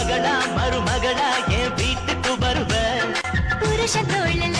மகளா மருமகளா என் வீட்டுக்கு வருவ. புருஷ தோழல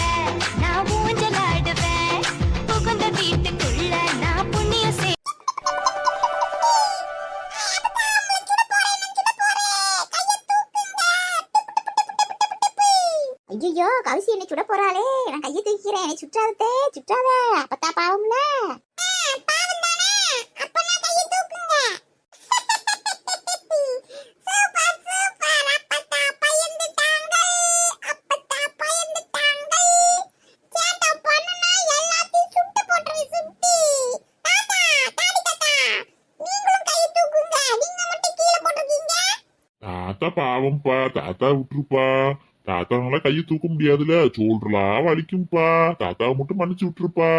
தாத்தா பாவம்ப்பா தாத்தா விட்டுருப்பா. தாத்தானால கையை தூக்க முடியாதுல சோல்றலாம் வலிக்கும்பா. தாத்தாவை மட்டும் மன்னிச்சு விட்டுருப்பா.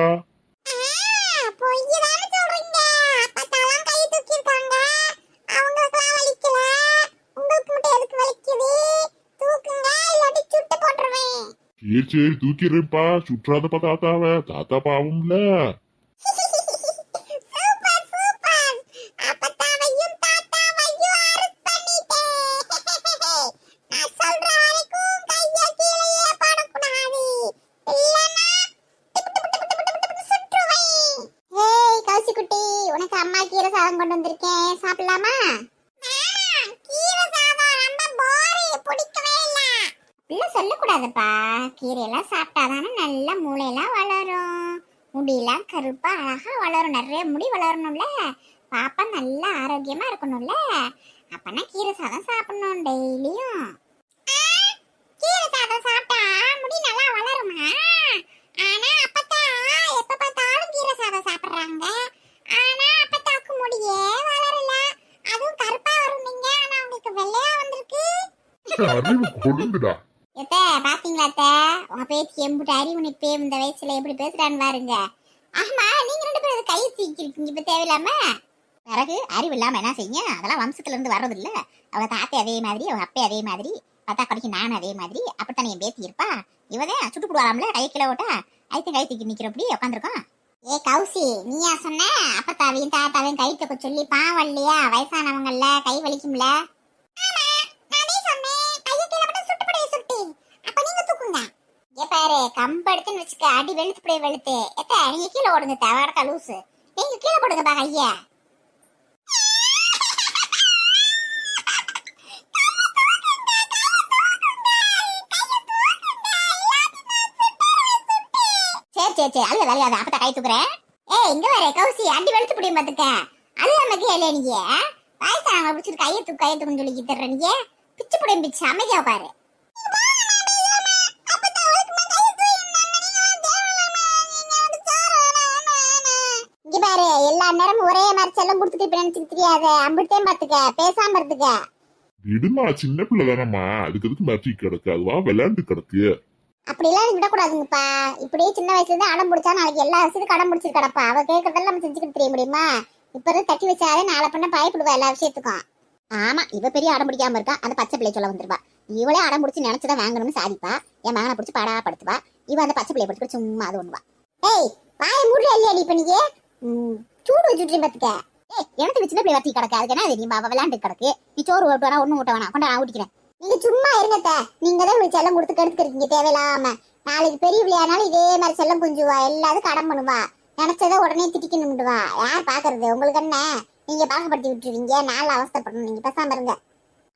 சரி சரி தூக்கிடுறேன்ப்பா. சுற்றாதப்பா தாத்தாவை. தாத்தா பாவம்ல சாப்பிடலாமா? கீரை சாதம் ரொம்ப போரி பிடிக்கவே இல்ல அப்படிலாம் சொல்லக்கூடாதுப்பா. கீரையெல்லாம் சாப்பிட்டாதானே நல்ல மூளையெல்லாம் வளரும். முடியெல்லாம் கருப்பாக அழகாக வளரும். நிறைய முடி வளரணும்ல. பாப்பா நல்லா ஆரோக்கியமாக இருக்கணும்ல. அப்பனா கீரை சாதம் சாப்பிடணும் டெய்லியும் கீரை சாதம் சாப்பிட்டா முடி நல்லா வளருமா ஆனா அப்பத்தா எப்ப பார்த்தாலும் கீரை சாதம் சாப்பிடுறாங்க ஆனா அப்பத்தாக்கு முடியே வளரல அதுவும் கருப்பா வரும் நீங்க ஆனா உங்களுக்கு வெள்ளையா வந்திருக்கு அறிவு கொழுந்துடா. எத்த பாத்தீங்களா அத்த? உங்க பேத்தி எம்புட்டு அறிவு நிப்பே இந்த வயசுல எப்படி பேசுறான்னு பாருங்க. ஆமா நீங்க ரெண்டு பேரும் கை தூக்கிருக்கீங்க இப்ப தேவையில்லாம. பிறகு அறிவு இல்லாம என்ன செய்யுங்க அதெல்லாம் வம்சத்துல இருந்து வர்றது இல்ல அவங்க தாத்தே அதே மாதிரி அவங்க அப்பே அதே மாதிரி பத்தா கடைக்கு நானும் அதே மாதிரி அப்படித்தானே என் பேத்தி இருப்பா. இவதே சுட்டு போடுவாராம்ல கை கிலோ விட்டா ஐத்த கை தூக்கி நிக்கிறபடி உட்காந்துருக்கோம் ஏ கௌசி நீயா சொன்ன? அப்பத்தாவையும் தாத்தாவையும் கை தூக்க சொல்லி பாவம் இல்லையா? வயசானவங்கல்ல கை வலிக்கும்ல? பாரு கம்பு எடுத்துன்னு வச்சுக்க அடி வெளுத்து போய் வெளுத்து. எத்த நீங்க கீழே ஓடுங்க தவறக்கா லூசு. நீங்க கீழே போடுங்க பாக்க ஐயா. சரி சரி சரி அல்ல வேலையாது அப்பதான் கை தூக்குறேன் ஏய் இங்க வர கௌசி அடி வெளுத்து முடியும் பாத்துக்க. அழுகாம கேளு நீங்க. வயசானவங்க பிடிச்சிட்டு கையை தூக்கு கையை தூக்குன்னு சொல்லி தர்ற நீங்க. பிச்சு புடியும் பிச்சு அமைதியா பாரு நேரமும் ஒரே மாதிரி செல்லம் கொடுத்துட்டு இப்ப நினைச்சுக்க தெரியாது? அம்பிட்டேன் பாத்துக்க பேசாம இருந்துக்க. விடுமா சின்ன பிள்ளை தானம்மா. அதுக்கு எதுக்கு மறைச்சி கிடக்கு? அதுவா விளையாண்டு கிடக்கு. அப்படிலாம் விடக்கூடாதுங்கப்பா இப்படியே சின்ன வயசுல இருந்து அடம் பிடிச்சா நாளைக்கு எல்லா விஷயத்துக்கும் அடம் பிடிச்சிட்டு கிடப்பா. அவ கேட்கறதெல்லாம் நம்ம செஞ்சுக்கிட்டு தெரிய முடியுமா? இப்ப இருந்து தட்டி வச்சாலே நாளை பண்ண பயப்படுவா எல்லா விஷயத்துக்கும். ஆமா இவ பெரிய அடம் பிடிக்காம இருக்கா? அந்த பச்சை பிள்ளை சொல்ல வந்துருவா இவளே அடம் பிடிச்சி நினைச்சதை வாங்கணும்னு சாதிப்பா. என் மகனை பிடிச்சி பாடா படுத்துவா. இவ அந்த பச்சை பிள்ளைய பிடிச்சி சும்மா அது ஒண்ணுவா. ஏய் வாய மூடல இல்லையா நீ இப்ப நீ சூடு வச்சுட்டு பாத்துக்க. ஏய் எனக்கு சின்ன பிள்ளை வத்தி கிடக்கு? அதுக்கு என்ன தெரியுமா அவ விளையாண்டு கிடக்கு. நீ சோறு ஓட்டு வேணா ஒண்ணு ஊட்ட வேணா கொண்டா நான் ஊட்டிக்கிறேன். நீங்க சும்மா இருங்கத்த நீங்க தான் உங்களுக்கு செல்லம் கொடுத்து கெடுத்துக்கிறீங்க தேவையில்லாம. நாளைக்கு பெரிய பிள்ளையானாலும் இதே மாதிரி செல்லம் குஞ்சுவா? எல்லாத்துக்கும் கடன் பண்ணுவா. நினைச்சதை உடனே திட்டிக்கணும்டுவா யார் பாக்குறது? உங்களுக்கு என்ன? நீங்க பாகப்படுத்தி விட்டுருவீங்க. நாள் அவஸ்தப்படணும். நீங்க பேசாம இருங்க.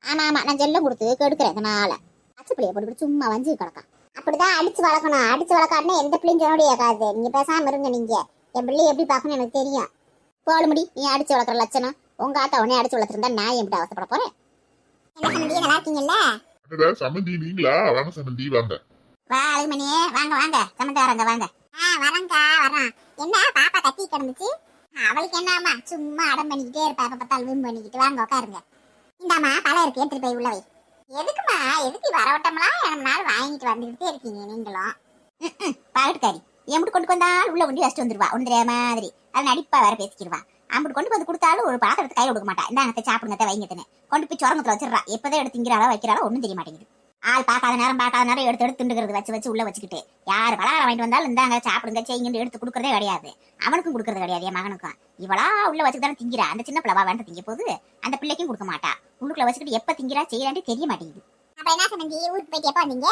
ஆமா ஆமா. நான் செல்லம் கொடுத்து கெடுக்கிறேன் இதனால பச்சை பிள்ளைய போட்டு சும்மா வஞ்சி கிடக்கான். அப்படிதான் அடிச்சு வளர்க்கணும். அடிச்சு வளர்க்காட்டினா எந்த பிள்ளையும் சொல்ல முடியாது. நீங்க பேசாம இருங்க நீங்க. என் பிள்ளைய எப்படி பார்க்கணும் எனக்கு தெரியும். போல முடி நீ அடிச்சு வளர்க்குற லட்சணம். உங்க ஆத்தா உடனே அடிச்சு வளர்த்துருந்தா நான் எப்படி அவசரப்பட போறேன்? என்ன நல்லா இருக்கீங்கல்ல? சம்மந்தி நீங்களா? வாங்க சம்மந்தி வாங்க. வா அழகுமணியே வாங்க வாங்க. சமந்தா வரங்க வாங்க. ஆ வரங்கா வரான் என்ன பாப்பா கத்தி கிடந்துச்சு? அவளுக்கு என்னம்மா சும்மா அடம் பண்ணிக்கிட்டே இருப்பா. எப்ப பார்த்தாலும் வீம்பு பண்ணிக்கிட்டு. வாங்க உட்காருங்க இந்தாம்மா பழம் இருக்கு எடுத்துட்டு போய் உள்ள வை. எதுக்குமா எதுக்கு வரவட்டம்லாம் நம்ம நாள் வாங்கிட்டு வந்துகிட்டே இருக்கீங்க நீங்களும். பாகட்டுக்காரி எம்பிட்டு கொண்டு வந்தாலும் உள்ள கொண்டு வச்சுட்டு வந்துருவா ஒன்று மாதிரி. அது நடிப்பா வேற பேசிக்கிடுவா அம்பிட்டு கொண்டு வந்து கொடுத்தாலும் ஒரு பாத்திரத்தை கை கொடுக்க மாட்டா. இந்தாங்க சாப்பிடுங்க வைங்கத்தனே கொண்டு போய் சொரங்கத்துல வச்சிடறா. எப்பதான் எடுத்து திங்கிறாளோ வைக்கிறாளோ ஒன்றும் தெரிய மாட்டேங்குது. ஆள் பார்க்காத நேரம் பார்க்காத நேரம் எடுத்து எடுத்து திண்டுக்கிறது வச்சு வச்சு உள்ள வச்சுக்கிட்டு. யார் பலகாரம் வாங்கிட்டு வந்தாலும் இந்தாங்க சாப்பிடுங்க செய்யுங்கன்னு எடுத்து கொடுக்கறதே கிடையாது. அவனுக்கும் கொடுக்கறது கிடையாது என் மகனுக்கும். இவளா உள்ள வச்சுட்டு தானே திங்கிறா. அந்த சின்ன பிள்ளவா வேண்டாம் திங்க போது அந்த பிள்ளைக்கும் கொடுக்க மாட்டா. உள்ளுக்குள்ள வச்சுக்கிட்டு எப்ப திங்கிறா செய்யறான்னு தெரிய மாட்டேங்குது. அப்ப என்ன சம்பந்தி? ஊருக்கு போயிட்டு எப்ப வந்தீங்க?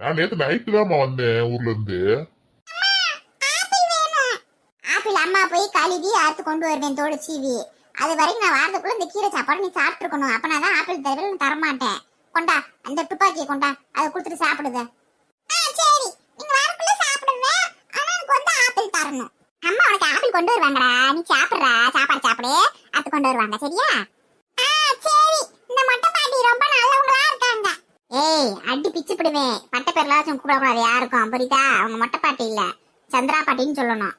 நான் நேத்து நைட்டு தான் வந்தேன் ஊர்ல இருந்து. ஆப்பிள் அம்மா போய் கழுவி அறுத்து கொண்டு வருவேன் தோடு சீவி. அது வரைக்கும் நான் வாரத்துக்குள்ள இந்த கீரை சாப்பாடு நீ சாப்பிட்டுருக்கணும். இருக்கணும் தான் ஆப்பிள் தவிர நான் தரமாட்டேன். கொண்டா அந்த துப்பாக்கியை கொண்டா. அதை கொடுத்துட்டு சாப்பிடுங்க. சரி. நீங்க வாரத்துக்குள்ள சாப்பிடுங்க. ஆனா எனக்கு வந்து ஆப்பிள் தரணும். அம்மா உனக்கு ஆப்பிள் கொண்டு வருவாங்கடா. நீ சாப்பிடுறா. சாப்பாடு சாப்பிடு. அது கொண்டு வருவாங்க. சரியா? சரி. இந்த மொட்டை பாட்டி ரொம்ப நல்லவங்களா இருக்காங்க. ஏய் அடி பிச்சு பிடுவேன். பட்ட கூட கூப்பிடக்கூடாது. யாருக்கும். புரியுதா? அவங்க மொட்டை பாட்டி இல்ல. சந்திரா பாட்டின்னு சொல்லணும்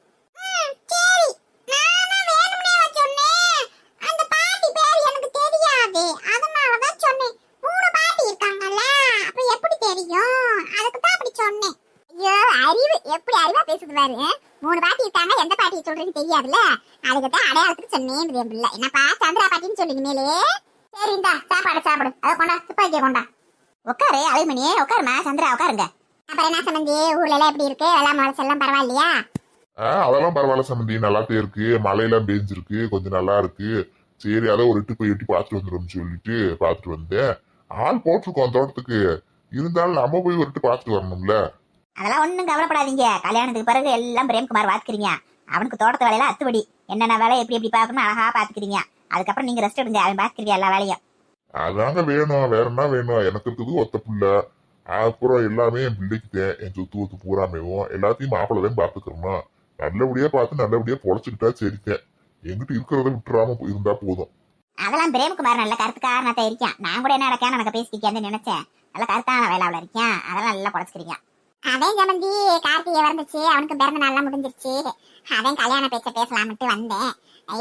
சரி நானும் வேணும்னே சொன்னேன் அந்த பாட்டி பேர் எனக்கு தெரியாது அதனால தான் சொன்னேன் மூணு பாட்டி இருக்காங்கல்ல அப்ப எப்படி தெரியும் அதுக்கு தான் அப்படி சொன்னேன் ஐயோ அறிவு எப்படி அறிவா பேசுது பாரு மூணு பாட்டி இருக்காங்க சொல்றேன்னு தெரியாதுல்ல? அதுக்கு தான் அடையாளத்துக்கு சொன்னேன் என் பிள்ளை. என்னப்பா சந்திரா பாட்டின்னு சொல்லுங்க மேலே சரி இந்தா சாப்பாடு சாப்பிடு. அதை கொண்டா துப்பாக்கியை கொண்டா. உட்காரு அழுமணியே உட்காருமா சந்திரா உட்காருங்க. அப்புறம் என்ன சம்பந்தி ஊர்ல எல்லாம் எப்படி இருக்கு? வெள்ளாம எல்லாம் பரவாயில்லையா? அதெல்லாம் பரவாயில்ல சம்பந்தி நல்லாத்தே இருக்கு. மழையெல்லாம் பெஞ்சிருக்கு. கொஞ்சம் நல்லா இருக்கு. சரி அதை ஒரு எட்டு போய் எட்டி பார்த்துட்டு வந்துடும் சொல்லிட்டு பார்த்துட்டு வந்தேன். ஆள் போட்டிருக்கோம் தோட்டத்துக்கு. இருந்தாலும் நம்ம போய் ஒரு எட்டு பார்த்துட்டு வரணும்ல. அதெல்லாம் ஒண்ணும் கவலைப்படாதீங்க. கல்யாணத்துக்கு பிறகு எல்லாம் பிரேம்குமார் பாத்துக்கிறீங்க அவனுக்கு தோட்டத்து வேலையில அத்துபடி என்னென்ன வேலை எப்படி எப்படி பார்க்கணும் அழகா பாத்துக்கிறீங்க அதுக்கப்புறம் நீங்க ரெஸ்ட் எடுங்க அவன் பாத்துக்கிறீங்க எல்லா வேலையும்? அதாங்க வேணும் வேற என்ன வேணும்? எனக்கு இருக்குது ஒத்த புள்ள. அப்புறம் எல்லாமே என் பிள்ளைக்கு என் சொத்து ஒத்து பூராமேவும் எல்லாத்தையும் மாப்பிள்ளை தான் பாத்துக்கிறோம் நல்லபடியா பார்த்து நல்லபடியா பொழைச்சுக்கிட்டா சரித்தேன் எங்கிட்ட இருக்கிறத விட்டுறாம இருந்தா போதும். அதெல்லாம் பிரேம்குமார் நல்ல கருத்துக்காரனத்தை இருக்கான் நான் கூட என்ன நடக்கேன் எனக்கு பேசிக்கிட்டேன்னு நினைச்சேன். நல்ல கருத்தான வேலையில இருக்கேன் அதெல்லாம் நல்லா பொழைச்சிக்கிறீங்க அவன் ஜமந்தி கார்த்திகை வந்துச்சு அவனுக்கு பிறந்த நாள்லாம் முடிஞ்சிருச்சு. அவன் கல்யாண பேச்ச பேசலாம்ட்டு வந்தேன்.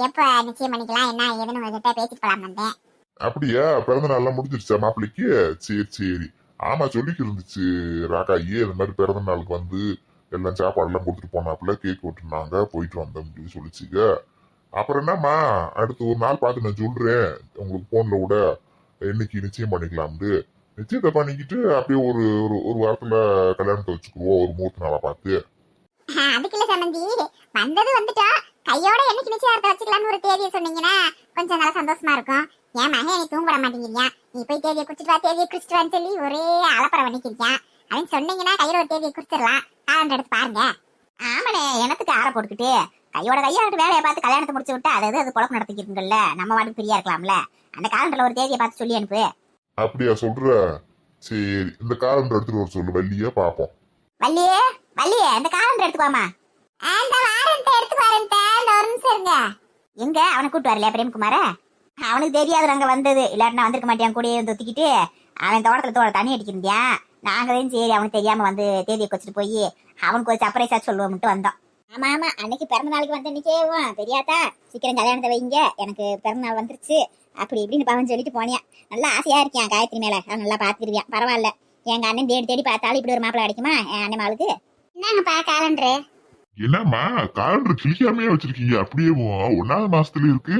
எப்போ நிச்சயம் பண்ணிக்கலாம் என்ன ஏதுன்னு உங்ககிட்ட பேசிட்டு போலாம் வந்தேன். அப்படியா? பிறந்த நாள்லாம் முடிஞ்சிருச்சா மாப்பிள்ளைக்கு? சரி சரி. ஆமா சொல்லிக்கு இருந்துச்சு. ராக்காயி இந்த மாதிரி பிறந்த நாளுக்கு வந்து எல்லாம் சாப்பாடெல்லாம் கொடுத்துட்டு போனாப்புல? கேக் விட்டுருந்தாங்க போயிட்டு வந்தோம் அப்படின்னு சொல்லிச்சுங்க. அப்புறம் என்னம்மா? அடுத்து ஒரு நாள் பார்த்து நான் சொல்றேன். உங்களுக்கு போன்ல விட என்னைக்கு நிச்சயம் பண்ணிக்கலாம்னு. நிச்சயத்தை பண்ணிக்கிட்டு அப்படியே ஒரு ஒரு ஒரு வாரத்துல கல்யாணத்தை வச்சுக்குவோம் ஒரு மூர்த்த நாளா பார்த்து. அதுக்கு இல்ல சம்பந்தி வந்தது வந்துட்டா. கையோட என்னைக்கு நிச்சயதார்த்தம் வச்சுக்கலாம்னு ஒரு தேதியை சொன்னீங்கன்னா கொஞ்சம் நல்லா சந்தோஷமா இருக்கும். என் மகன் நீ தூங்க விட மாட்டேங்கிறீங்க நீ போய் தேதியை குடிச்சிட்டு வா தேதியை குடிச்சிட்டு வான்னு சொல்லி ஒரே அலப்பறை பண்ணிக்கிறீங்க அப்படின்னு சொன்னீங்கன்னா கையில ஒரு தேதியை குடிச்சிடலாம் காலண்டர் எடுத்து பாருங்க. ஆமாண்ணே எனக்கு ஆற போட்டுக்கிட்டு? கையோட கையாட்டு வேலையை பார்த்து கல்யாணத்தை முடிச்சு விட்டு அது அது குழப்பம் நடத்திக்கிட்டுங்கல்ல நம்ம வாட்டுக்கு ஃப்ரீயா இருக்கலாம்ல. அந்த காலண்டர்ல ஒரு தேதியை பார்த்து சொல்லி அனுப்பு. அப்படியா சொல்ற? சரி இந்த காலண்டர் எடுத்துட்டு வர சொல்லு வள்ளியா பாப்போம். வள்ளியே வள்ளியே இந்த காலண்டர் எடுத்துக்கோமா அந்த வாரத்தை எடுத்து வரேன் இந்த ஒரு நிமிஷம் இருங்க. எங்க? அவனை கூட்டு வரலையா பிரேம்குமார? அவனுக்கு தெரியாது அங்க வந்தது. இல்லாட்டினா வந்திருக்க மாட்டியான் கூடயே வந்து ஒத்திக்கிட்டு? அவன் தோட்டத்துல தோட தண்ணி அடிக்கிறந்தியா நாங்க தான் சரி அவனுக்கு தெரியாம வந்து தேதியை வச்சுட்டு போய் அவனுக்கு ஒரு சர்ப்ரைஸா சொல்லுவோம்ட்டு வந்தோம். ஆமா ஆமா அன்னைக்கு பிறந்த நாளுக்கு வந்த இன்னைக்கே தெரியாதா? சீக்கிரம் கல்யாணத்தை வைங்க. எனக்கு பிறந்த நாள் வந்துருச்சு. அப்படி இப்படின்னு பவன் சொல்லிட்டு போனியா. நல்லா ஆசையா இருக்கியான் காயத்ரி மேல? அவன் நல்லா பாத்துக்கிறியான் பரவாயில்ல. எங்க அண்ணன் தேடி தேடி பார்த்தாலும் இப்படி ஒரு மாப்பிள்ளை கிடைக்குமா? என் அண்ணன் மாளுக்கு என்னங்கப்பா காலண்டரு என்னம்மா காலண்டர் கிளிக்காமையே வச்சிருக்கீங்க. அப்படியே ஒன்னாவது மாசத்துல இருக்கு.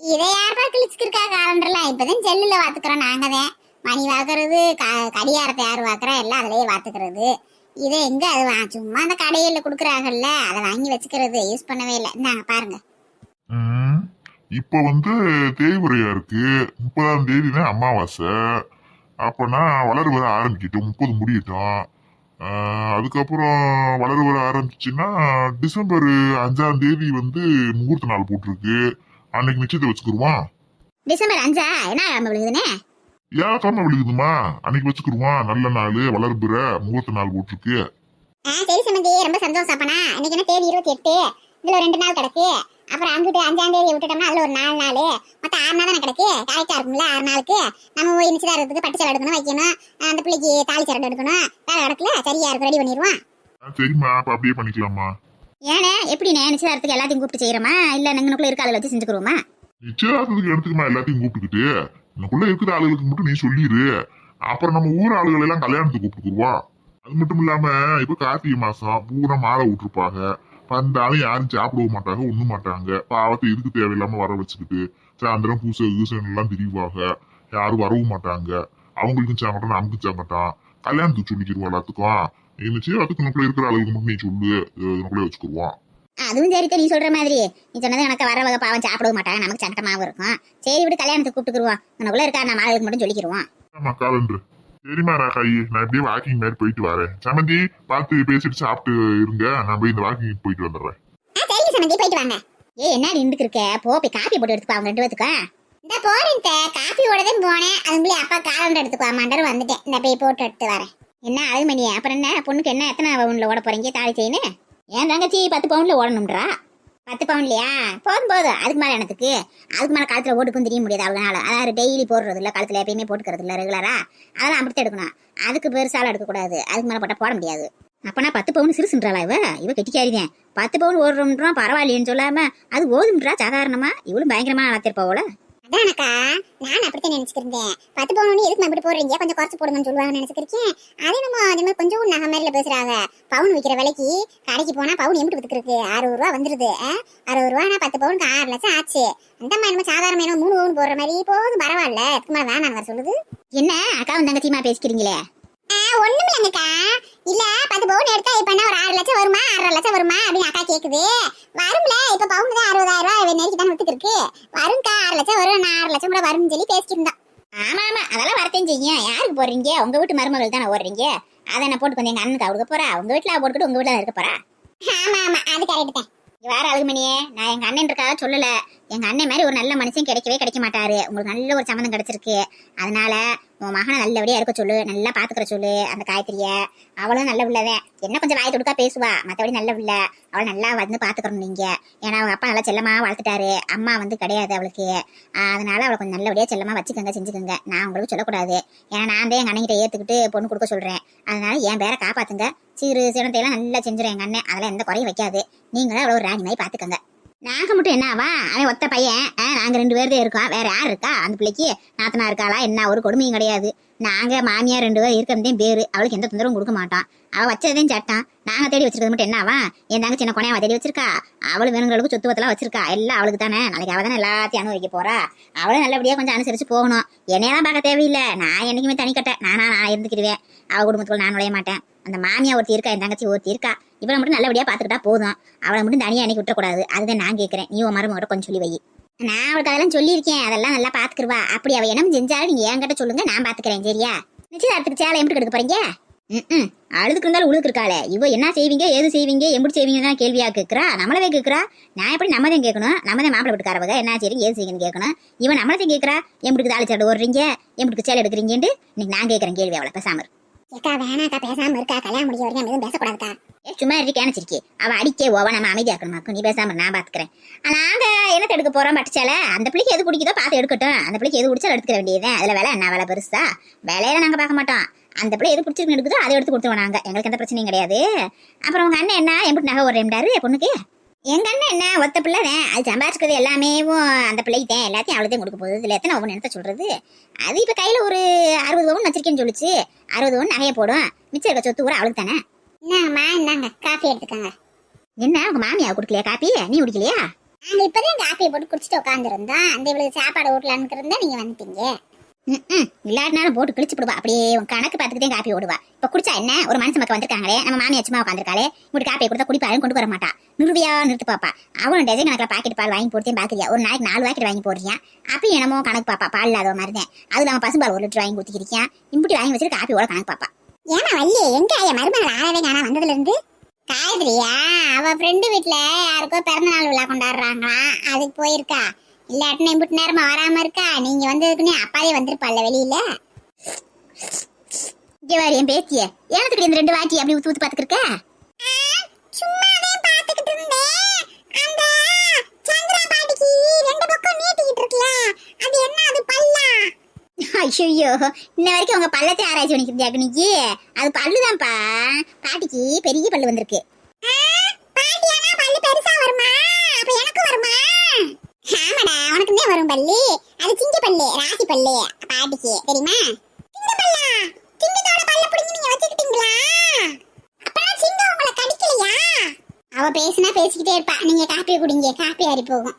இதை யாருப்பா கிழிச்சுக்கிருக்கா காலண்டர்ல இப்பதான் செல்லுல வாத்துக்கிறோம் நாங்க தான் மணி வாக்குறது க- கடிகாரத்தை யார் வாக்குறா? எல்லாம் அதுலயே வாத்துக்கிறது. இதை எங்க? அது சும்மா அந்த கடையில குடுக்குறாங்கல்ல. அதை வாங்கி வச்சுக்கிறது. யூஸ் பண்ணவே இல்லை. இந்தாங்க பாருங்க. இப்ப வந்து தேய்முறையா இருக்கு. முப்பதாம் தேதி தான் அமாவாசை. அப்பனா வளர வர ஆரம்பிக்கட்டும் முப்பது முடியட்டும். அதுக்கப்புறம் வளர வர ஆரம்பிச்சுன்னா டிசம்பர் அஞ்சாம் தேதி வந்து முகூர்த்த நாள் போட்டிருக்கு. அன்னைக்கு நிச்சயத்தை வச்சுக்கிருவான் டிசம்பர் அஞ்சா? என்ன ஏன் கிழமை விழுகுதுமா அன்னைக்கு வச்சுக்கிருவான் நல்ல நாள் வளர்புற முகூர்த்த நாள் போட்டிருக்கு. ஆ சரி சம்மந்தி ரொம்ப சந்தோஷம் அப்பனா. இன்னைக்கு என்ன தேதி இருபத்தி எட்டு? இதுல ரெண்டு நாள் கிடக்கு. அப்புறம் அங்கிட்டு அஞ்சாம் தேதி விட்டுட்டோம்னா அதுல ஒரு நாலு நாள். மொத்தம் ஆறு நாள் தானே கிடக்கு? கரெக்டா இருக்கும்ல ஆறு நாளுக்கு. நம்ம போய் நிச்சயதாரத்துக்கு பட்டு சேலை எடுக்கணும் வைக்கணும். அந்த பிள்ளைக்கு தாலி சரடு எடுக்கணும். வேலை கிடக்குல சரியா இருக்கு ரெடி பண்ணிடுவோம் சரிம்மா. அப்ப அப்படியே பண்ணிக்கலாமா ஏனே எப்படிண்ணே நிச்சயதாரத்துக்கு எல்லாத்தையும் கூப்பிட்டு செய்யறோமா? இல்ல நங்கனுக்குள்ள இருக்க அதில் வச்சு செஞ்சுக்கிறோமா? நிச்சயதார்த்தத்துக்கு எடுத்துக்குமா எல்லாத்தையும் கூப்பிட்டுக்கிட்டு? உனக்குள்ள இருக்கிற ஆளுகளுக்கு மட்டும் நீ சொல்லிடு அப்புறம் நம்ம ஊர் ஆளுகளை எல்லாம் கல்யாணத்துக்கு கூப்பிட்டுக்குருவா அது மட்டும் இல்லாம இப்ப கார்த்திகை மாசம் பூரா மாலை விட்டுருப்பாங்க வந்தாலும் யாரும் சாப்பிடவும் மாட்டாங்க ஒண்ணும் மாட்டாங்க. பாவத்தை இதுக்கு தேவையில்லாம வர வச்சுக்கிட்டு சாயந்தரம் பூசை ஈசன் எல்லாம் திரிவாங்க. யாரும் வரவும் மாட்டாங்க. அவங்களுக்கும் சாங்கட்டம் நமக்கும் சாங்கட்டம் கல்யாணத்துக்கு சொல்லிக்கிடுவோம் எல்லாத்துக்கும். நீ அதுக்கு நமக்குள்ள இருக்கிற ஆளுகளுக்கு மட்டும் நீ சொல்லு. உனக்குள்ளே வச்சுக்கிருவான். அதுவும் சரி நீ சொல்ற மாதிரி. நீ சொன்னது எனக்கு வர வகை பாவம் சாப்பிடவும் மாட்டாங்க. நமக்கு சங்கட்டமாவும் இருக்கும். சரி விட்டு கல்யாணத்துக்கு கூப்பிட்டுக்குருவோம். உனக்குள்ள இருக்கா நம்ம ஆளுக்கு மட்டும் சொல்லிக்கிருவோம். ஆமா காலண்டு. சரிம்மா நான் இப்படியே வாக்கிங் மாதிரி போயிட்டு வரேன். சமந்தி பார்த்து பேசிட்டு சாப்பிட்டு இருங்க. நான் போய் இந்த வாக்கிங் போயிட்டு வந்துடுறேன். ஆ சரிங்க சமந்தி போயிட்டு வாங்க. ஏ என்ன நின்றுக்கு இருக்க? போ போய் காப்பி போட்டு எடுத்துப்பா அவங்க ரெண்டு பேத்துக்கா இந்த போறேன் காப்பியோட தான் போனேன். அதுக்குள்ளே அப்பா காலண்டர் எடுத்துக்கோ மண்டர் வந்துட்டேன். இந்த போய் போட்டு எடுத்து வரேன். என்ன அது மணி அப்புறம் என்ன? பொண்ணுக்கு என்ன? எத்தனை பவுன்ல ஓட போறீங்க? தாலி செயின் ஏன் தங்கச்சி பத்து பவுன்ல ஓடணும்ன்றா? பத்து பவுன்லையா? போதும் போதும். அதுக்கு மேலே எனக்கு அதுக்கு மேலே காலத்தில் ஓட்டுக்கும் தெரிய முடியாது அவங்களால. அதாவது டெய்லி போடுறது இல்லை காலத்தில் எப்பயுமே போட்டுக்கிறது இல்லை ரெகுலரா அதெல்லாம் அப்படித்தான் எடுக்கணும். அதுக்கு பெருசால எடுக்கக்கூடாது. அதுக்கு மேலே போட்டால் போட முடியாது. அப்பனா பத்து பவுன் சிறுசுன்றாளா இவ? இவ கெட்டிக்காரிதான் பத்து பவுன் ஓடுறோம்ன்றான் பரவாயில்லைன்னு சொல்லாம அது ஓதும்ன்றா சாதாரணமா? இவளும் பயங்கரமா நடத்திருப்பாவோல அதானக்கா நான் அப்படித்தான் நினைச்சிருந்தேன் பத்து பவுன் எதுக்கு இப்படி போடுறீங்க? கொஞ்சம் குறைச்சு போடுங்கன்னு சொல்லுவாங்க நினைச்சிருக்கேன் அதே நம்ம அதே மாதிரி கொஞ்சம் நகை மாதிரில பேசுறாங்க. பவுன் விற்கிற விலைக்கு கடைக்கு போனா பவுன் எம்பிட்டு வித்துருக்கு அறுபது ரூபா வந்துருது. அறுபது ரூபா பத்து பவுனுக்கு ஆறு லட்சம் ஆச்சு. அந்த மாதிரி நம்ம சாதாரண என்ன மூணு பவுன் போடுற மாதிரி போதும் பரவாயில்ல. இதுக்கு மேலே வேணாம் சொல்லுது. என்ன அக்கா தங்கச்சியமா பேசிக்கிறீங்களே? ஒண்ணுமில்லங்கக்கா இல்ல பத்து பவுன் எடுத்தா இப்ப என்ன ஒரு ஆறு லட்சம் வருமா ஆறரை லட்சம் வருமா அப்படின்னு அக்கா கேக்குது. வரும்ல இப்ப பவுன் தான் அறுபதாயிரம் ரூபாய் நெருக்கி தானே வித்துட்டு இருக்கு வரும்க்கா ஆறு லட்சம் வரும் நான் ஆறு லட்சம் கூட வரும்னு சொல்லி பேசிட்டு இருந்தோம் ஆமா ஆமா அதெல்லாம் வரத்தையும் செய்யும். யாருக்கு போடுறீங்க? உங்க வீட்டு மருமகள் தானே ஓடுறீங்க. அதை நான் போட்டு வந்து எங்க அண்ணனுக்கு அவளுக்கு போறா? உங்க வீட்டுல போட்டுக்கிட்டு உங்க வீட்டுல இருக்க போறா? ஆமா ஆமா அது கரெக்ட் தான். வேற அழுகுமணியே. நான் எங்க அண்ணன் இருக்காக சொல்லல. எங்க அண்ணன் மாதிரி ஒரு நல்ல மனுஷன் கிடைக்கவே கிடைக்க மாட்டாரு. உங்களுக்கு நல்ல ஒரு சம்மந்தம் கிடைச்சிருக்கு. அதனால உன் மகனை நல்லபடியா இருக்க சொல்லு. நல்லா பாத்துக்கிற சொல்லு அந்த காயத்ரிய. அவளும் நல்ல பிள்ளைதான் என்ன கொஞ்சம் வாய் தொடுக்கா பேசுவா. மத்தபடி நல்ல உள்ள. அவளை நல்லா வந்து பாத்துக்கணும் நீங்க. ஏன்னா அவங்க அப்பா நல்லா செல்லமா வளர்த்துட்டாரு அம்மா வந்து கிடையாது அவளுக்கு. அதனால அவளை கொஞ்சம் நல்லபடியா செல்லமா வச்சுக்கோங்க செஞ்சுக்கோங்க. நான் உங்களுக்கு சொல்லக்கூடாது. ஏன்னா நான் தான் எங்க அண்ணங்கிட்ட ஏத்துக்கிட்டு பொண்ணு கொடுக்க சொல்றேன். அதனால என் பேரை காப்பாத்துங்க. சீரு சினத்தையெல்லாம் நல்லா செஞ்சிடும் எங்க அண்ணன். அதெல்லாம் எந்த குறையும் வைக்காது. நீங்களும் அவ்வளோ ஒரு ராணி மாதிரி பாத்துக்கோங்க. நாங்க மட்டும் என்னவா? அவன் ஒத்த பையன். நாங்கள் நாங்க ரெண்டு பேர் தான் இருக்கோம். வேற யார் இருக்கா? அந்த பிள்ளைக்கு நாத்தனா இருக்காளா? என்ன? ஒரு கொடுமையும் கிடையாது. நாங்க மாமியார் ரெண்டு பேர் இருக்கிறதே பேர். அவளுக்கு எந்த தொந்தரவும் கொடுக்க மாட்டான். அவள் வச்சதையும் சட்டான் நாங்க தேடி வச்சிருக்கிறது மட்டும் என்னவா? என் தங்க சின்ன குணையாவை தேடி வச்சிருக்கா? அவள் வேணுங்களுக்கு சொத்து பத்தெல்லாம் வச்சிருக்கா. எல்லாம் அவளுக்கு தானே. நாளைக்கு அவள் தானே எல்லாத்தையும் அனுபவிக்க போறா. அவளும் நல்லபடியா கொஞ்சம் அனுசரிச்சு போகணும். என்னையெல்லாம் பார்க்க தேவையில்லை. நான் என்னைக்குமே தனிக்கட்டேன் நானா நான் இருந்துக்கிடுவேன். அவள் குடும்பத்துக்குள்ள நான் நுழைய மாட்டேன். அந்த மாமியா ஒருத்தி இருக்கா? என் தங்கச்சி ஒருத்தி இருக்கா? இவளை மட்டும் நல்லபடியா பாத்துக்கிட்டா போதும். அவளை மட்டும் தனியா அன்னைக்கு விட்டுறக்கூடாது. அதுதான் நான் கேட்கறேன். நீ உன் மருமகிட்ட கொஞ்சம் சொல்லி வை. நான் அவளுக்கு அதெல்லாம் சொல்லியிருக்கேன். அதெல்லாம் நல்லா பாத்துக்கிருவா அப்படி அவ என்ன செஞ்சாலும் நீங்க என்கிட்ட சொல்லுங்க. நான் பாத்துக்கிறேன் சரியா? நிச்சயதார்த்துக்கு சேலை எப்படி எடுக்க போறீங்க? ம் அழுதுக்கு இருந்தாலும் உழுதுக்கு இருக்காளே. இவ என்ன செய்வீங்க? ஏது செய்வீங்க? எப்படி செய்வீங்க தான் கேள்வியா கேட்கறா? நம்மளவே கேட்கறா? நான் எப்படி நம்ம தான் கேட்கணும்? நம்ம தான் மாப்பிள்ளை வீட்டுக்காரவங்க. என்ன சரி ஏது செய்யுங்கன்னு கேட்கணும்? இவன் நம்மள தான் கேட்கறா? எம்பிடுக்கு தாலி சட்டை ஓடுறீங்க எம்பிடுக்கு சேலை எடுக்கிறீங்கன்ட்டு இன்னைக்கு நான் கேட்கறேன் கேள்வி அவளை. பேசாம ஏக்கா வேணாக்கா பேசாம இருக்கா? கல்யாணம் முடிய வரைக்கும் எதுவும் பேசக்கூடாதுக்கா. ஏ சும்மா இருக்கே நினைச்சிருக்கே அவ அடிக்கே ஓவ நம்ம அமைதியா இருக்கணுமாக்கும். நீ பேசாம நான் பாத்துக்கிறேன். நாங்க என்னத்தை எடுக்க போறோம் பட்டுச்சால? அந்த பிள்ளைக்கு எது பிடிக்குதோ பார்த்து எடுக்கட்டும். அந்த பிள்ளைக்கு எது பிடிச்சாலும் எடுத்துக்க வேண்டியது அதுல வேலை என்ன வேலை பெருசா? வேலையில நாங்க பார்க்க மாட்டோம். அந்த பிள்ளை எது பிடிச்சிருக்கு எடுக்குதோ அதை எடுத்து கொடுத்துருவோம் நாங்க. எங்களுக்கு எந்த பிரச்சனையும் கிடையாது. அப்புறம் உங்க அண்ணன் என்ன? எப்படி நகை ஒரு ரெண்டாரு பொண்ணுக்கு? எங்க அண்ணன் என்ன? ஒத்த பிள்ளை தான் அது சம்பாதிச்சுக்கிறது எல்லாமே அந்த பிள்ளைக்கு தான் எல்லாத்தையும் அவளுக்கு கொடுக்க போகுது. இதுல எத்தனை ஒவ்வொன்று என்னத்த சொல்றது? அது இப்ப கையில ஒரு அறுபது பவுன் வச்சிருக்கேன்னு சொல்லுச்சு. அறுபது பவுன் நகையை போடும். மிச்சம் இருக்க சொத்து கூட அவளுக்கு தானே? இந்தாங்கம்மா இந்தாங்க காஃபி எடுத்துக்கோங்க. என்ன? உங்க மாமியா குடுக்கலையா காப்பி? நீ குடிக்கலையா? நாங்க இப்பதான் காஃபியை போட்டு குடிச்சிட்டு உட்காந்துருந்தோம் அந்த இவளுக்கு சாப்பாடு ஊட்டலான்னு இருந்தா நீங்க வந்துட்டீங்க. இல்லாட்டினாலும் போட்டு கிழிச்சு போடுவா. அப்படியே உன் கணக்கு பார்த்துக்கிட்டே காப்பி ஓடுவா. இப்ப குடிச்சா என்ன? ஒரு மனுஷன் மக்கள் வந்திருக்காங்களே. நம்ம மாமி அச்சுமா உட்காந்துருக்காளே உங்களுக்கு காப்பியை கொடுத்தா குடிப்பாலும் கொண்டு வர மாட்டா. நிறுவியா நிறுத்து பாப்பா. அவளும் டஜன் கணக்கில் பாக்கெட் பால் வாங்கி போடுத்தேன் பாக்குறியா? ஒரு நாளைக்கு நாலு பாக்கெட் வாங்கி போடுறியா? அப்பயும் என்னமோ கணக்கு பாப்பா. பால் இல்லாத மாதிரி தான் அது நம்ம பசும்பால் ஒரு லிட்டர் வாங்கி ஊத்திக்கிறியா இப்படி வாங்கி வச்சுட்டு காப்பியோட கணக்கு பாப்பா. ஏமா வள்ளி எங்க ஐயா மருமகள் ஆளவே காணா வந்ததுல இருந்து காயத்ரியா அவ ஃப்ரெண்டு வீட்ல யாருக்கோ பிறந்த நாள் விழா கொண்டாடுறாங்களா? அதுக்கு போயிருக்கா. இல்லாட்டினா இம்புட்டு நேரமா வராம இருக்கா? நீங்க வந்ததுக்குன்னே அப்பாவே வந்திருப்பாள்ல வெளியில. இங்கே என் பேத்திய. எனக்கு இந்த ரெண்டு வாட்டி அப்படி ஊத்து ஊத்து பாத்துக்கிருக்க சும்மாவே பாத்துக்கிட்டு இருந்தேன். அந்த சந்திரா பாட்டிக்கு ரெண்டு பக்கம் நீட்டிக்கிட்டு இருக்குல்ல அது என்ன அது பல்லா? ஐயோ இன்ன வரைக்கும் உங்க பள்ளத்தை ஆராய்ச்சி பண்ணிக்கிறியா நீ அது பல்லுதான்ப்பா. பாட்டிக்கு பெரிய பல்லு வந்திருக்கு. பாட்டியானா பல்லு பெருசா வருமா? அப்ப எனக்கு வருமா? ஆமாடா உனக்கு தான் வரும் பல்லு. அது சிங்க பல்லு ராசி பல்லு. பாட்டிக்கு தெரியுமா? சிங்க பல்லா? சிங்கத்தோட பல்ல புடிங்கி நீங்க வச்சுக்கிட்டீங்களா? அப்பனா சிங்கம் உங்களை கடிக்கலையா? அவ பேசினா பேசிக்கிட்டே இருப்பா. நீங்க காப்பி குடிங்க காப்பி ஆறி போகும்.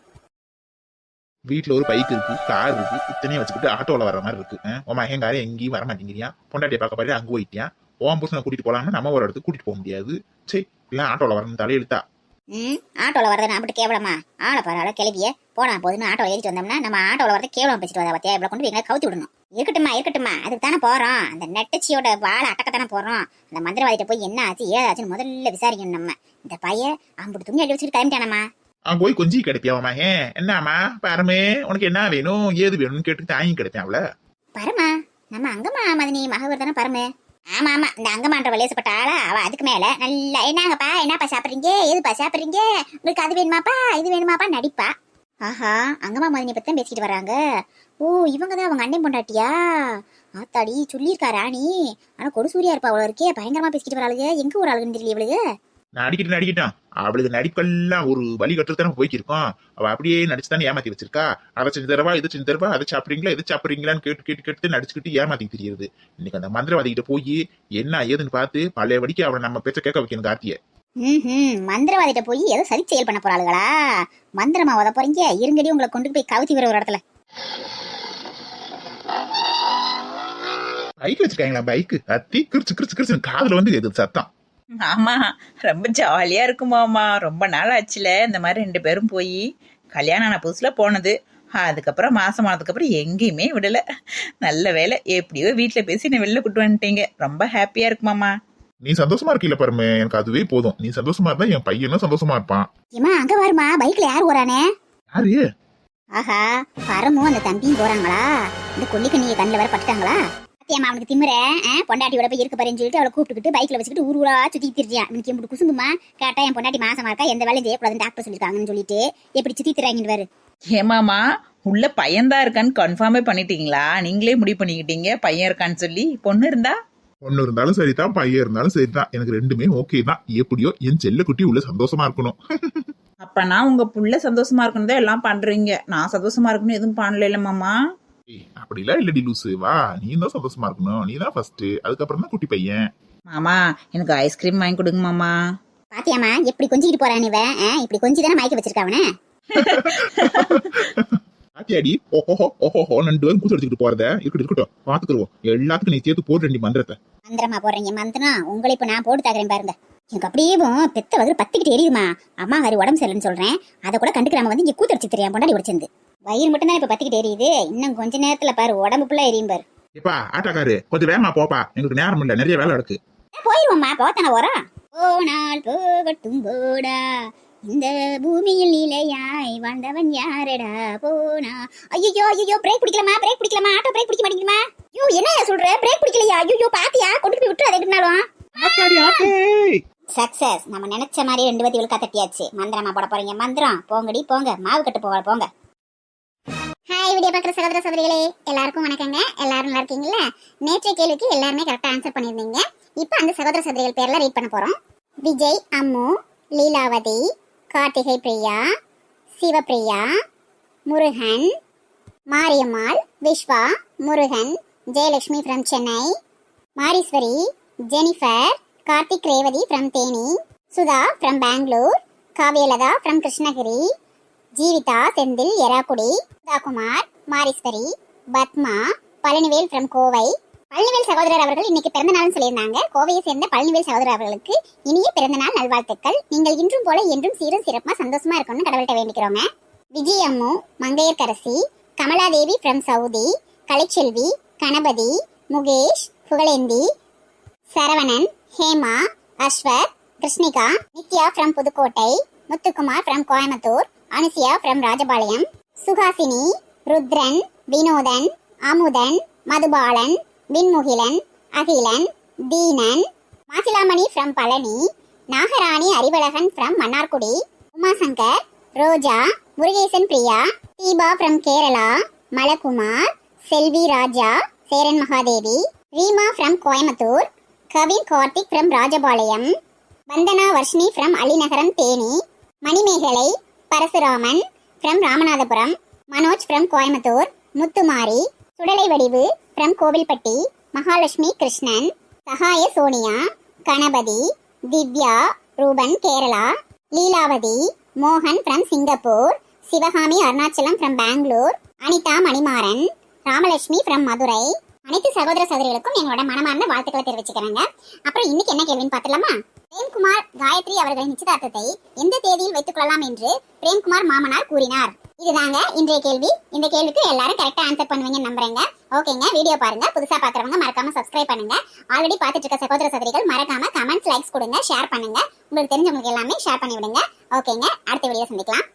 வீட்டில் ஒரு பைக் இருக்கு கார் இருக்கு இத்தனையும் வச்சுக்கிட்டு ஆட்டோவில் வர மாதிரி இருக்கு. அஹ் உன் மகங்காரன் எங்கேயும் வர மாட்டேங்கிறியா? பொண்டாட்டியை பார்க்க பாரு அங்கே போயிட்டியா? உன் புருஷனை கூட்டிட்டு போலாம்னா நம்ம ஒரு இடத்துக்கு கூட்டிட்டு போக முடியாது. சரி இல்லை ஆட்டோவில் வரணும் தலையெழுத்தா? ம்? ஆட்டோல வரது அப்படி கேவலமா? ஆளை பரவாயில்ல கிளவிய. போனா போதுன்னு ஆட்டோ ஏறிட்டு வந்தோம்னா நம்ம ஆட்டோல வரது கேவலம் பேசிட்டு வந்தா பத்தியா? இவ்வளவு கொண்டு போய் எங்க கவுத்தி விடணும். இருக்கட்டுமா இருக்கட்டுமா அதுக்கு தானே போறோம். அந்த நெட்டச்சியோட வாழை அட்டக்கத்தானே போறோம். அந்த மந்திரவாதிட்ட போய் என்ன ஆச்சு ஏதாச்சுன்னு முதல்ல விசாரிக்கணும் நம்ம. இந்த பையன் அம்புட்டு துணி அடி வச்சுட்டு கிளம்பிட்டானம்மா அவன் போய் கொஞ்சி கிடைப்பியாவமா ஏன் என்னம்மா? பரமே உனக்கு என்ன வேணும் ஏது வேணும்னு கேட்டு தாங்கி கிடைப்பேன் அவள? பரமா நம்ம அங்கம்மா மதினி மகவர் தானே பரமு. ஆமா ஆமா. இந்த அங்கமான்ற வலேசப்பட்ட ஆளா அவ அதுக்கு மேல நல்லா என்னங்கப்பா என்னப்பா சாப்பிடுறீங்க? எதுப்பா சாப்பிடுறீங்க? உங்களுக்கு அது வேணுமாப்பா இது வேணுமாப்பா நடிப்பா. ஆஹா அங்கம்மா மதினி பத்தி தான் பேசிட்டு வராங்க. ஓ இவங்க தான் அவங்க அண்ணன் பொண்டாட்டியா? ஆத்தாடி சொல்லியிருக்கா ராணி. ஆனா கொடுசூரியா இருப்பா அவ்வளோ இருக்கே. பயங்கரமா பேசிட்டு வராளுங்க எங்க ஒரு ஆளுன்னு தெரியல இவளுக்கு நடிக்கிட்டு நடிக்கட்டும் அவளுக்கு நடிப்பெல்லாம் ஒரு வழி கட்டுறதானே போய்க்கிருக்கோம். அவ அப்படியே நடிச்சு தானே ஏமாத்தி வச்சிருக்கா. அதை செஞ்சு தரவா இதை செஞ்சு தரவா அதை சாப்பிடுறீங்களா இதை சாப்பிடுறீங்களான்னு கேட்டு கேட்டு கேட்டு நடிச்சுக்கிட்டு ஏமாத்தி தெரியுது இன்னைக்கு அந்த மந்திரவாதி கிட்ட போய் என்ன ஏதுன்னு பார்த்து பழைய வடிக்கு அவளை நம்ம பேச்ச கேட்க வைக்கணும் கார்த்திய. ம் மந்திரவாதிட்ட போய் ஏதோ சதி செயல் பண்ண போறாளுகளா? மந்திரமா உத போறீங்க? இருங்கடி உங்களை கொண்டு போய் கவுத்தி வர ஒரு இடத்துல. பைக் வச்சிருக்காங்களா பைக்கு? அத்தி கிரிச்சு கிரிச்சு கிரிச்சு காதுல வந்து எது சத்தம். ஆமா ரொம்ப ஜாலியா இருக்குமாமா ரொம்ப நாள் ஆச்சுல. இந்த மாதிரி ரெண்டு பேரும் போய் கல்யாணம் ஆன புதுசுல போனது. அதுக்கப்புறம் மாசம் ஆனதுக்கப்புறம் எங்கேயுமே விடல. நல்ல வேலை எப்படியோ வீட்ல பேசி என்ன வெளில கூட்டு வந்துட்டீங்க. ரொம்ப ஹாப்பியா இருக்குமாமா நீ சந்தோஷமா இருக்கீல்ல பாருமே. எனக்கு அதுவே போதும். நீ சந்தோஷமா இருந்தா என் பையனும் சந்தோஷமா இருப்பான். ஏமா அங்க வருமா. பைக்ல யார் போறானே யாரு? ஆஹா பரமும் அந்த தம்பியும் போறாங்களா இந்த கொல்லிக்கண்ணிய கண்ணில் வேற பட்டுட்டாங்களா? சத்தியம்மா அவனுக்கு திமுற பொண்டாட்டியோட போய் இருக்க போறேன்னு சொல்லிட்டு அவளை கூப்பிட்டுக்கிட்டு பைக்ல வச்சுக்கிட்டு ஊர் ஊரா சுத்தி திரிஞ்சான் இவனுக்கு எப்படி குசுங்குமா கேட்டா என் பொண்டாட்டி மாசமா இருக்கா? எந்த வேலையும் செய்யக்கூடாதுன்னு டாக்டர் சொல்லிருக்காங்கன்னு சொல்லிட்டு எப்படி சுத்தி திராங்கன்னு ஏமாமா உள்ள பையன்தான் இருக்கான்னு கன்ஃபார்மே பண்ணிட்டீங்களா? நீங்களே முடிவு பண்ணிக்கிட்டீங்க பையன் இருக்கான்னு சொல்லி. பொண்ணு இருந்தா? பொண்ணு இருந்தாலும் சரிதான் பையன் இருந்தாலும் சரிதான். எனக்கு ரெண்டுமே ஓகே தான். எப்படியோ என் செல்ல குட்டி உள்ள சந்தோஷமா இருக்கணும். அப்பனா உங்க புள்ள சந்தோஷமா இருக்கணும் தான் எல்லாம் பண்றீங்க. நான் சந்தோஷமா இருக்கணும் எதுவும் பண்ணல மாமா. ஏய், அப்படிலாம் இல்லடி லூசு. வா நீ தான் சந்தோஷமா இருக்கணும். நீ தான் ஃபர்ஸ்ட் அதுக்கப்புறம் தான் குட்டி பையன். மாமா எனக்கு ஐஸ்கிரீம் வாங்கி கொடுங்க மாமா. பாத்தியாமா எப்படி கொஞ்சிக்கிட்டு போறான் இவன். ஆ, இப்படி கொஞ்சி தானே மயக்க வச்சிருக்கா அவனை? ஆத்தியாடி ஓஹோ ஓஹோ ரெண்டு பேரும் கூத்து அடிச்சுக்கிட்டு போறத. இருக்கட்டும் இருக்கட்டும். பாத்துக்குருவோம். எல்லாத்துக்கும் நீ சேர்த்து போட்டு ரெண்டு மந்திரத்தை. மந்திரமா போடுறீங்க மந்திரம்? உங்களை இப்ப நான் போட்டு தாக்குறேன் பாருங்க. எனக்கு அப்படியே பெத்த வகுறு பத்திக்கிட்டு எரியுமா அம்மா ஹரி உடம்பு சரியில்லைன்னு சொல்றேன். அதை கூட கண்டுக்கிறாம வந்து இங்க கூத்தடிச்சு தெரியாம பொண்டாடி உடச்சிருந்து. வயிறு மட்டும் தான் இப்ப பத்திக்கிட்டு எரியுது? இன்னும் கொஞ்ச நேரத்துல பாரு உடம்பு ஃபுல்லா எரியும் பாரு. எப்பா ஆட்டாக்காரு கொஞ்சம் வேகமா போப்பா. எங்களுக்கு நேரம் இல்ல நிறைய வேலை இருக்கு. போயிருவோம்மா போத்தான ஓரா போனால் போகட்டும் போடா. இந்த பூமியில் நிலையாய் வாழ்ந்தவன் யாரடா? போனா. ஐயோ ஐயோ பிரேக் பிடிக்கலாமா பிரேக் பிடிக்கலாமா ஆட்டோ பிரேக் பிடிக்க மாட்டேங்குமா ஐயோ என்ன சொல்ற? பிரேக் பிடிக்கலையா? ஐயோ பாத்தியா? கொண்டு போய் விட்டு அதை எங்கிட்டாலும் ஆத்தாடி ஆத்தே! சக்சஸ் நம்ம நினைச்ச மாதிரி ரெண்டு பேத்தி இழுக்கா தட்டியாச்சு. மந்திரமா போட போறீங்க மந்திரம். போங்கடி போங்க. மாவு கட்டு போக போங்க. ஹாய் வீடியோ பார்க்குற சகோதர சகோதரிகளே எல்லாருக்கும் வணக்கங்க. எல்லாரும் நல்லா இருக்கீங்களா? நேற்றைய கேள்விக்கு எல்லாருமே கரெக்டாக ஆன்சர் பண்ணியிருந்தீங்க. இப்போ அந்த சகோதர சகோதரிகள் பேரில் ரீட் பண்ண போகிறோம் Vijay Ammu Leelavathi Karthigai Priya Sivapriya Murugan Mariammal Viswa Murugan Jayalakshmi from Chennai Mariswari Jennifer Karthik Revathi from Theni Sudha from Bangalore Kaviyalatha from Krishnagiri Jeevitha Senthil Erakkudi Sudhakumar Mariswari Padma Palanivel from Kovai. Palanivel சகோதரர் அவர்கள் இன்னைக்கு பிறந்த நாள்னு சொல்லியிருந்தாங்க. கோவையை சேர்ந்த பழனிவேல் சகோதரர் அவர்களுக்கு இனிய பிறந்த நாள் நல்வாழ்த்துக்கள். நீங்கள் இன்றும் போல என்றும் சீரும் சிறப்பாக சந்தோஷமா இருக்கணும்னு கடவுள்கிட்ட வேண்டிக்கிறோங்க. Vijay Ammu Mangaiyarkarasi Kamaladevi from Saudi Kalaiselvi Ganapathi Mukesh Pugazhendhi Saravanan Hema Ashwath Krishnika Nithya from Pudukkottai Muthukumar from Coimbatore Anusiya from Rajapalayam Suhasini Rudran Vinodhan Amudhan Madhubalan Vinmugilan Akilan Theenan Masilamani from Palani Nagarani Arivazhagan from Mannargudi Umashankar Roja Murugesan Priya Deepa from Kerala Malakumar Selvi Raja Cheran Mahadevi Reema from Coimbatore Kavin Karthik from Rajapalayam Vandhana Varshini from Alinagaram Theni Manimegalai Parasuraman from Ramanathapuram Manoj from Coimbatore Muthumari Sudalai Vadivu from Kovilpatti Mahalakshmi Krishnan Sagaya Sonia Ganapathi Divya Ruben Kerala Leelavathi மோகன் from Singapore Sivakami Arunachalam from Bangalore Anitha Manimaran Ramalakshmi from Madurai. அனைத்து சகோதர சகோதரிகளுக்கும் எங்களோட மனமார்ந்த வாழ்த்துக்களை தெரிவிச்சுக்கிறேங்க. அப்புறம் இன்னைக்கு என்ன கேள்வின்னு பார்த்துலாமா பிரேம்குமார் காயத்ரி அவர்களின் நிச்சயதார்த்தத்தை எந்த தேதியில் வைத்துக் கொள்ளலாம் என்று பிரேம்குமார் மாமனார் கூறினார். இதுதாங்க இன்றைய கேள்வி. இந்த கேள்விக்கு எல்லாரும் கரெக்டா ஆன்சர் பண்ணுவீங்கன்னு நம்புறேங்க. ஓகேங்க வீடியோ பாருங்க. புதுசா பாக்குறவங்க மறக்காம சப்ஸ்கிரைப் பண்ணுங்க. ஆல்ரெடி பாத்துட்டு இருக்க சகோதர சகோதரிகள் மறக்காம கமெண்ட்ஸ் லைக்ஸ் கொடுங்க ஷேர் பண்ணுங்க. உங்களுக்கு தெரிஞ்சவங்களுக்கு எல்லாமே ஷேர் பண்ணி விடுங்க ஓகேங்க அடுத்த வீடியோ சந்திக்கலாம்.